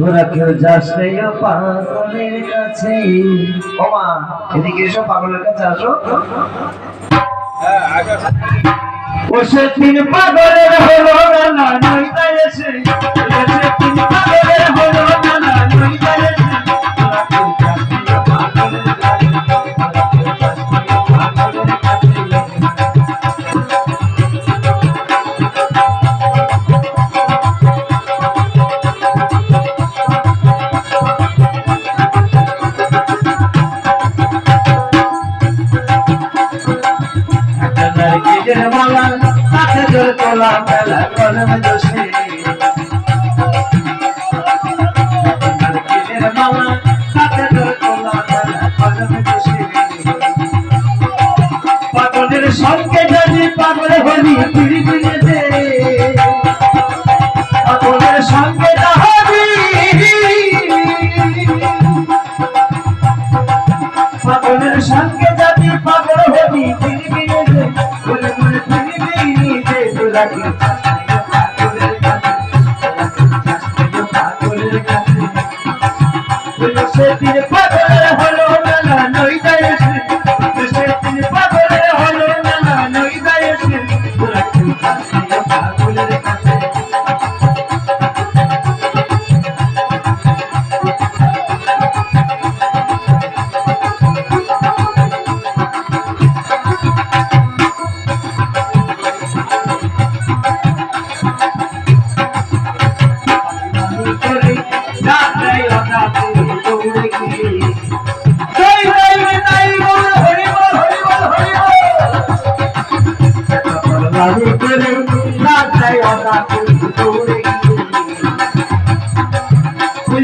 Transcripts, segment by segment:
তোরা কেউ যাস পাগলের কাছে? ওমা এদিকে এসো, পাগলের কাছে আসো। ও সেদিন পাগলের হলো না নয় তাই এসে শখের মালা কাছে জোর তোলা মেলা করবে দোষে। মালা কাছে জোর তোলা মেলা করবে দোষে। পাগলের সঙ্গে যদি পাগল হলি পিড়ি Thank you.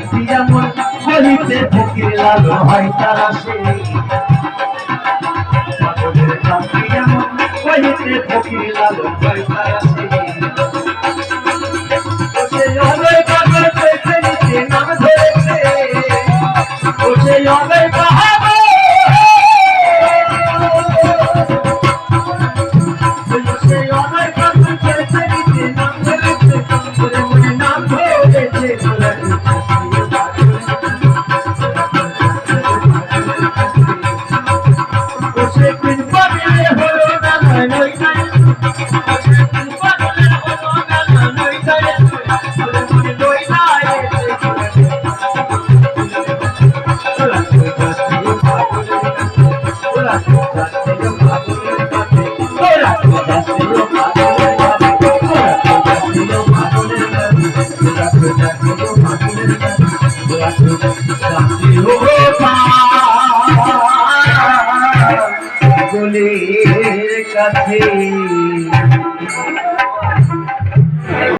সিয়ামুল গলিতে ফকির লাল হয় তারা সে সিয়ামুল গলিতে ফকির লাল হয় তারা Thank you. রাধে